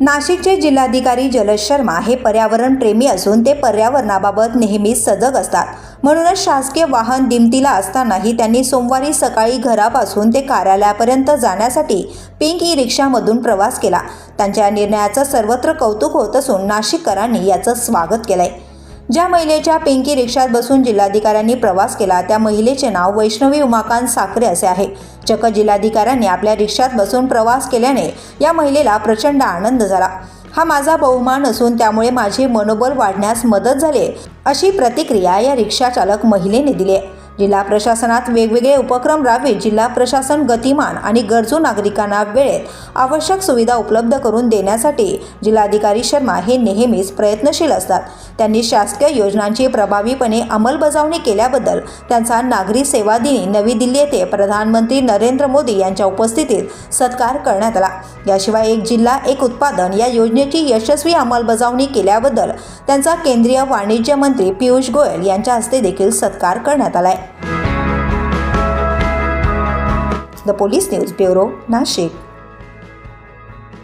नाशिकचे जिल्हाधिकारी जलज शर्मा हे पर्यावरण प्रेमी असून ते पर्यावरणाबाबत नेहमीच सजग असतात. म्हणूनच शासकीय वाहन दिमतीला असतानाही त्यांनी सोमवारी सकाळी घरापासून ते कार्यालयापर्यंत जाण्यासाठी पिंक ई रिक्षामधून प्रवास केला. त्यांच्या या निर्णयाचं सर्वत्र कौतुक होत असून नाशिककरांनी याचं स्वागत केलंय. ज्या महिलेच्या पिंकी रिक्षात बसून जिल्हाधिकाऱ्यांनी प्रवास केला त्या महिलेचे नाव वैष्णवी उमाकांत साखरे असे आहे. चक्क जिल्हाधिकाऱ्यांनी आपल्या रिक्षात बसून प्रवास केल्याने या महिलेला प्रचंड आनंद झाला. हा माझा बहुमान असून त्यामुळे माझे मनोबल वाढण्यास मदत झाली अशी प्रतिक्रिया या रिक्षाचालक महिलेने दिली आहे. जिल्हा प्रशासनात वेगवेगळे उपक्रम राबवित जिल्हा प्रशासन गतिमान आणि गरजू नागरिकांना वेळेत आवश्यक सुविधा उपलब्ध करून देण्यासाठी जिल्हाधिकारी शर्मा हे नेहमीच प्रयत्नशील असतात. त्यांनी शासकीय योजनांची प्रभावीपणे अंमलबजावणी केल्याबद्दल त्यांचा नागरी सेवा दिनी नवी दिल्ली येथे प्रधानमंत्री नरेंद्र मोदी यांच्या उपस्थितीत सत्कार करण्यात आला. याशिवाय एक जिल्हा एक उत्पादन या योजनेची यशस्वी अंमलबजावणी केल्याबद्दल त्यांचा केंद्रीय वाणिज्य मंत्री पियुष गोयल यांच्या हस्ते देखील सत्कार करण्यात आलाय. The police news bureau Nashik